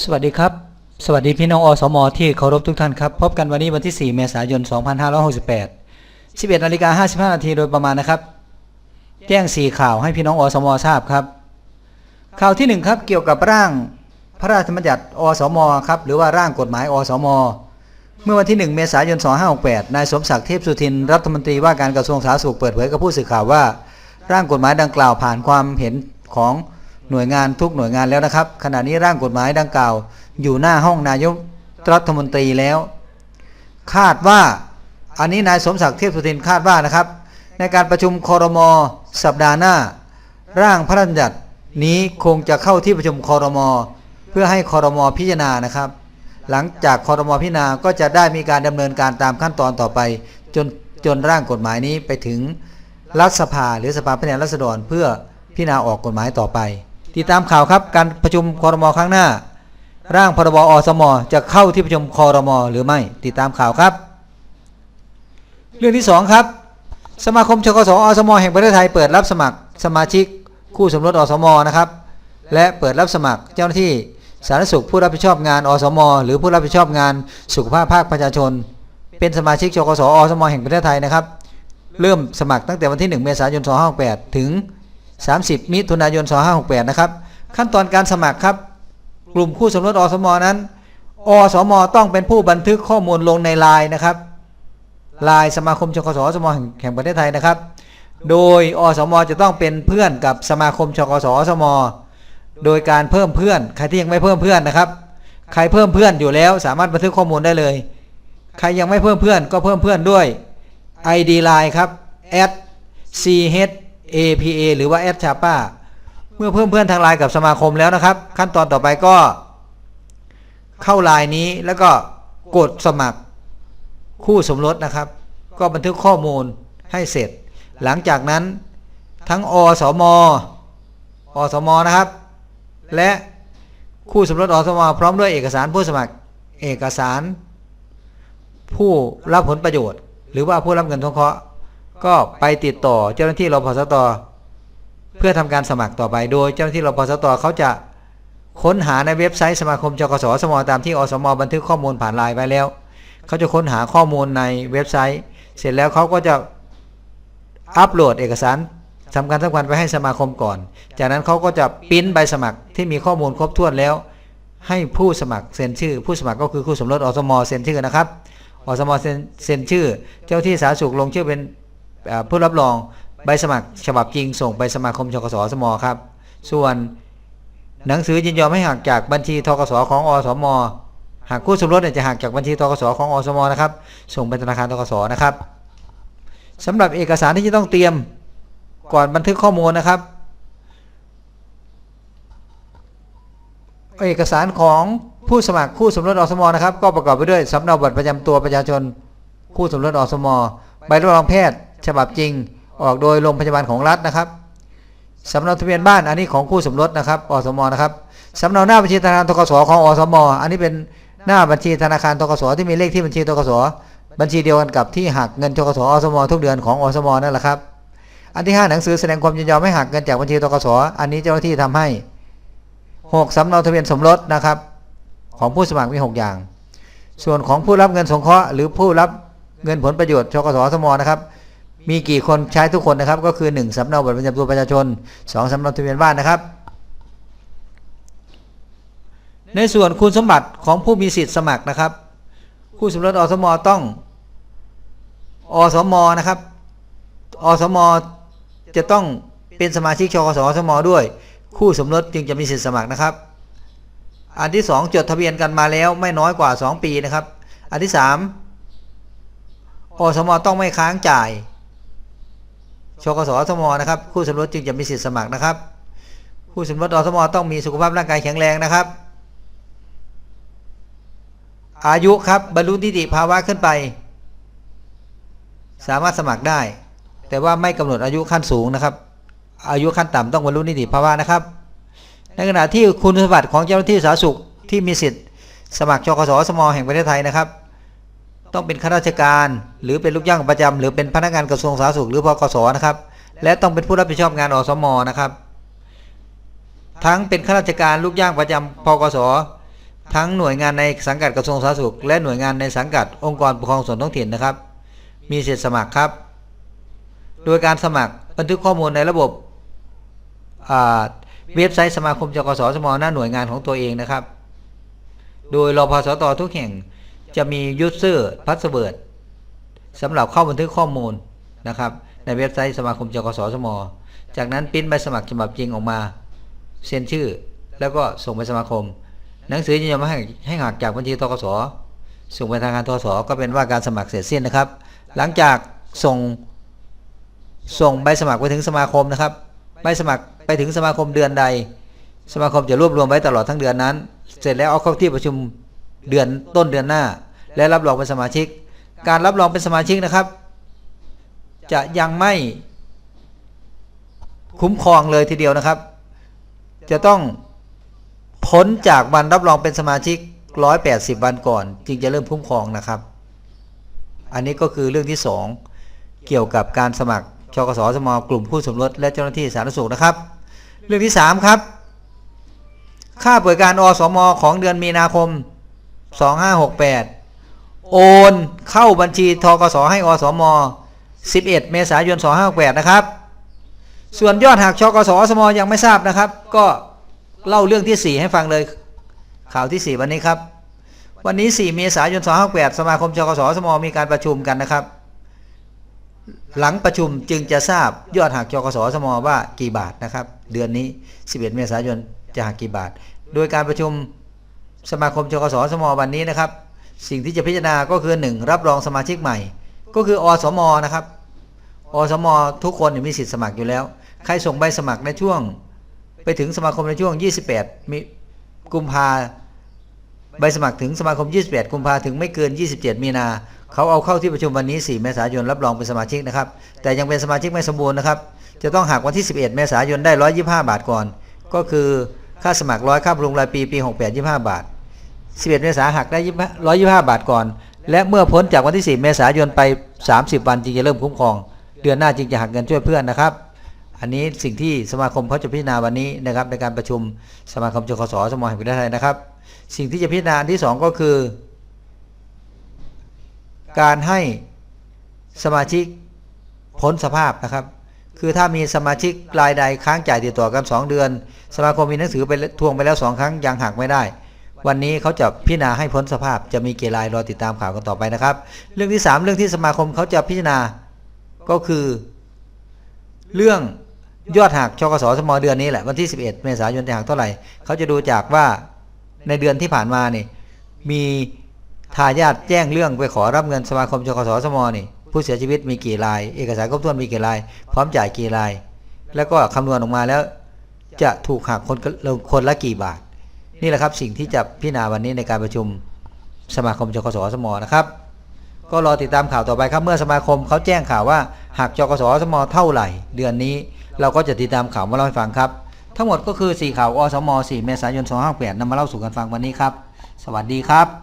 สวัสดีครับ สวัสดีพี่น้องอสม ที่เคารพทุกท่านครับ พบกันวันนี้วันที่ 4 เมษายน 2568 11นาฬิกา55นาทีโดยประมาณนะครับ แจ้ง 4 ข่าวให้พี่น้องอสม ทราบครับ ข่าวที่ 1 ครับ เกี่ยวกับร่างพระราชบัญญัติอสม ครับ หรือว่าร่างกฎหมายอสม เมื่อวันที่ 1 เมษายน 2568 นายสมศักดิ์เทพสุทิน รัฐมนตรีว่าการกระทรวงสาธารณสุขเปิดเผยกับผู้สื่อข่าวว่า ร่างกฎหมายดังกล่าวผ่านความเห็นของ หน่วยงานทุกหน่วยงานแล้วนะครับ ขณะนี้ร่างกฎหมายดังกล่าว อยู่หน้าห้องนายกรัฐมนตรีแล้ว คาดว่าอันนี้นายสมศักดิ์เทพสุทินคาดว่านะครับ ในการประชุมคอรมอสัปดาห์หน้า ร่างพระราชบัญญัตินี้คงจะเข้าที่ประชุมคอรมอเพื่อให้คอรมอพิจารณานะครับ หลังจากคอรมอพิจารณาก็จะได้มีการดำเนินการตามขั้นตอนต่อไป จนจนร่างกฎหมายนี้ไปถึงรัฐสภาหรือสภาผู้แทนราษฎรเพื่อพิจารณาออกกฎหมายต่อไป ติดตามข่าวครับการประชุมคอรมอครั้งหน้า ร่างพรบอสมจะเข้าที่ประชุมคอรมอหรือไม่ติดตามข่าวครับ เรื่องที่ 2 ครับ สมาคมชกสอสมแห่งประเทศไทยเปิดรับสมัครสมาชิกคู่สมรสอสมนะครับ และเปิดรับสมัครเจ้าหน้าที่สาธารณสุขผู้รับผิดชอบงานอสม หรือผู้รับผิดชอบงานสุขภาพภาคประชาชน เป็นสมาชิกชกสอสมแห่งประเทศไทยนะครับ เริ่มสมัครตั้งแต่วันที่ 1 เมษายน 2568 ถึง 30 มิถุนายน 2568 นะครับ ขั้นตอนการสมัครครับ กลุ่มคู่สมรสอสมนั้น อสมต้องเป็นผู้บันทึกข้อมูลลงในไลน์นะครับไลน์สมาคมชกสอสมแห่งประเทศไทยนะครับ โดยอสมจะต้องเป็นเพื่อนกับสมาคมชกสอสมโดยการเพิ่มเพื่อน ใครที่ยังไม่เพิ่มเพื่อนนะครับ ใครเพิ่มเพื่อนอยู่แล้วสามารถบันทึกข้อมูลได้เลย ใครยังไม่เพิ่มเพื่อนก็เพิ่มเพื่อนด้วย ID Line ครับ c h A.P.A. หรือว่า @chapa เมื่อเพิ่มเพื่อนทางไลน์กับสมาคมแล้วนะครับ ขั้นตอนต่อไปก็ เข้าไลน์นี้แล้วก็กดสมัครคู่สมรสนะครับ ก็บันทึกข้อมูลให้เสร็จ หลังจากนั้นทั้งอสมอสมนะครับ และคู่สมรสอสมพร้อมด้วยเอกสารผู้สมัครเอกสาร ผู้รับผลประโยชน์ หรือว่าผู้รับเงินสงเคราะห์ ก็ไปติดต่อเจ้าหน้าที่รพสตเพื่อทำการสมัครต่อไป โดยเจ้าหน้าที่รพสตเขาจะค้นหาในเว็บไซต์สมาคมจกสสมตามที่อสมบันทึกข้อมูลผ่านไลน์ไว้แล้ว เขาจะค้นหาข้อมูลในเว็บไซต์ เสร็จแล้วเขาก็จะอัปโหลดเอกสารสำคัญสำคัญไปให้สมาคมก่อน จากนั้นเขาก็จะปริ้นใบสมัครที่มีข้อมูลครบถ้วนแล้ว ให้ผู้สมัครเซ็นชื่อ ผู้สมัครก็คือคู่สมรสอสมเซ็นชื่อนะครับอสมเซ็นเซ็นชื่อ เจ้าที่สาธารณสุขลงชื่อเป็น เอ่อผู้รับรองใบสมัครฉบับจริงส่งไปสมาคมชกสสมครับ ส่วนหนังสือยินยอมให้หักจากบัญชีทกสของอสมหากคู่สมรสจะหักจากบัญชีทกสของอสมนะครับ ส่งไปธนาคารทกสนะครับสำหรับเอกสารที่จะต้องเตรียมก่อนบันทึกข้อมูลนะครับ เอกสารของผู้สมัครคู่สมรสอสมนะครับ ก็ประกอบไปด้วยสำเนาบัตรประจำตัวประชาชน คู่สมรสอสมใบรับรองแพทย์ ฉบับจริงออกโดยโรงพยาบาลของรัฐนะครับสำเนาทะเบียนบ้านอันนี้ของคู่สมรสนะครับอสมนะครับสำเนาหน้าบัญชีธนาคารทกสของอสมอันนี้เป็นหน้าบัญชีธนาคารทกสที่มีเลขที่บัญชีทกสบัญชีเดียวกันกับที่หักเงินทกสอสมทุกเดือนของอสมนั่นแหละครับ อันที่ 5 หนังสือแสดงความยินยอมให้หักเงินจากบัญชีทกสอันนี้เจ้าหน้าที่ทำให้ 6สำเนาทะเบียนสมรสนะครับ ของผู้สมัครมี 6 อย่าง ส่วนของผู้รับเงินสงเคราะห์หรือผู้รับเงินผลประโยชน์ชกสสมนะครับ มีกี่คนใช้ทุกคนนะครับ ก็คือ 1สำเนาบัตรประจำตัวประชาชน 2สำเนาทะเบียนบ้านนะครับ ในส่วนคุณสมบัติของผู้มีสิทธิ์สมัครนะครับผู้สมรสอสมต้องอสมนะครับอสมจะต้องเป็นสมาชิกชกสอสมด้วย คู่สมรสจึงจะมีสิทธิ์สมัครนะครับ อันที่ 2 จดทะเบียนกันมาแล้วไม่น้อยกว่า 2 ปีนะครับ อันที่ 3อสมต้องไม่ค้างจ่าย ชกสอสมนะครับคู่สมรสจึงจะมีสิทธิสมัครนะครับคู่สมรสอสมต้องมีสุขภาพร่างกายแข็งแรงนะครับ อายุครับบรรลุนิติภาวะขึ้นไป สามารถสมัครได้ แต่ว่าไม่กำหนดอายุขั้นสูงนะครับ อายุขั้นต่ำต้องบรรลุนิติภาวะนะครับในขณะที่คุณสมบัติของเจ้าหน้าที่สาธารณสุขที่มีสิทธิ์สมัครชกสสมแห่งประเทศไทยนะครับ ต้องเป็นข้าราชการ หรือเป็นลูกจ้างประจำหรือเป็นพนักงานกระทรวงสาธารณสุขหรือพกสนะครับ และต้องเป็นผู้รับผิดชอบงานอสมนะครับ ทั้งเป็นข้าราชการลูกจ้างประจำพกสทั้งหน่วยงานในสังกัดกระทรวงสาธารณสุข และหน่วยงานในสังกัดองค์กรปกครองส่วนท้องถิ่นนะครับ มีเสิทธิสมัครครับ โดยการสมัครบันทึกข้อมูลในระบบเว็บไซต์สมาคมจกสสมหน้าหน่วยงานของตัวเองนะครับ โดยรพสตทุกแห่ง จะมียูสเซอร์พาสเวิร์ดสำหรับเข้าบันทึกข้อมูลนะครับ ในเว็บไซต์สมาคมจกสสม จากนั้นปริ้นใบสมัครฉบับจริงออกมา เซ็นชื่อ แล้วก็ส่งไปสมาคม หนังสือยินยอมให้ให้หักจากบัญชีทกสส่งไปทางการทกสก็เป็นว่าการสมัครเสร็จสิ้นนะครับ หลังจากส่งส่งใบสมัครไปถึงสมาคมนะครับ ใบสมัครไปถึงสมาคมเดือนใด สมาคมจะรวบรวมไว้ตลอดทั้งเดือนนั้น เสร็จแล้วเอาเข้าที่ประชุม เดือนต้นเดือนหน้า และรับรองเป็นสมาชิก การรับรองเป็นสมาชิกนะครับ จะยังไม่คุ้มครองเลยทีเดียวนะครับ จะต้องพ้นจากวันรับรองเป็นสมาชิก 180 วันก่อน จึงจะเริ่มคุ้มครองนะครับ อันนี้ก็คือเรื่องที่ 2 เกี่ยวกับการสมัครชกสสมกลุ่มผู้สมรสและเจ้าหน้าที่สาธารณสุขนะครับ เรื่องที่ 3 ครับ ค่าเปิดการอสมของเดือนมีนาคม 2568 โอนเข้าบัญชีทกสให้อสม 11 เมษายน 2568 นะครับ ส่วนยอดหักชกสอสมยังไม่ทราบนะครับ ก็เล่าเรื่องที่ 4 ให้ฟังเลย ข่าวที่ 4 วันนี้ครับ วันนี้ 4 เมษายน 2568 สมาคมชกสอสมมีการประชุมกันนะครับ หลังประชุมจึงจะทราบยอดหักชกสอสมว่ากี่บาทนะครับ เดือนนี้ 11 เมษายนจะหักกี่บาท โดยการประชุม สมาคมชกสสมวันนี้นะครับ สิ่งที่จะพิจารณาก็คือ 1 รับรองสมาชิกใหม่ ก็คืออสมนะครับอสมทุกคนมีสิทธิ์สมัครอยู่แล้ว ใครส่งใบสมัครในช่วง ไปถึงสมาคมในช่วง 28มิกุมภาใบสมัครถึงสมาคม 28 กุมภาถึงไม่เกิน 27 มีนา เขาเอาเข้าที่ประชุมวันนี้ 4 เมษายนรับรองเป็นสมาชิกนะครับ แต่ยังเป็นสมาชิกไม่สมบูรณ์นะครับ จะต้องหักวันที่ 11 เมษายนได้ 125 บาทก่อน ก็คือค่าสมัครร้อยค่าบำรุงรายปีปี 68 25 บาท 11 เมษายนหักได้125 บาทก่อน และเมื่อพ้นจากวันที่4เมษายนไป 30 วันจึงจะเริ่มคุ้มครอง เดือนหน้าจึงจะหักเงินช่วยเพื่อนนะครับ อันนี้สิ่งที่สมาคมเขาจะพิจารณาวันนี้นะครับในการประชุมสมาคมจคสสมแห่งประเทศไทยนะครับ สิ่งที่จะพิจารณาที่สองก็คือ การให้สมาชิกพ้นสภาพนะครับ คือถ้ามีสมาชิกรายใดค้างจ่ายติดต่อกัน 2 เดือน สมาคมมีหนังสือไปทวงไปแล้ว 2 ครั้งยังหักไม่ได้ วันนี้เขาจะพิจารณาให้พ้นสภาพจะมีเกี่รายรอติดตามข่าวกันต่อไปนะครับ เรื่องที่ 3 เรื่องที่สมาคมเขาจะพิจารณาก็คือ เรื่องยอดหักชกสสมเดือนนี้แหละวันที่ 11 เมษายนจะหักเท่าไหร่เขาจะดูจากว่าในเดือนที่ผ่านมานี่มีทายาทแจ้งเรื่องไปขอรับเงินสมาคมชกสสมนี่ผู้เสียชีวิตมีกี่ราย เอกสารครบถ้วนมีกี่ราย พร้อมจ่ายกี่ราย แล้วก็คำนวณออกมาแล้ว จะถูกหักคนคนละกี่บาท นี่แหละครับสิ่งที่จะพิจารณาวันนี้ในการประชุมสมาคมจกสสมนะครับ ก็รอติดตามข่าวต่อไปครับเมื่อสมาคมเขาแจ้งข่าวว่าหากจกสสมเท่าไหร่ เดือนนี้เราก็จะติดตามข่าวมาเล่าให้ฟังครับ ทั้งหมดก็คือ4ข่าวอสม4เมษายน2568นำมาเล่าสู่กันฟังวันนี้ครับ สวัสดีครับ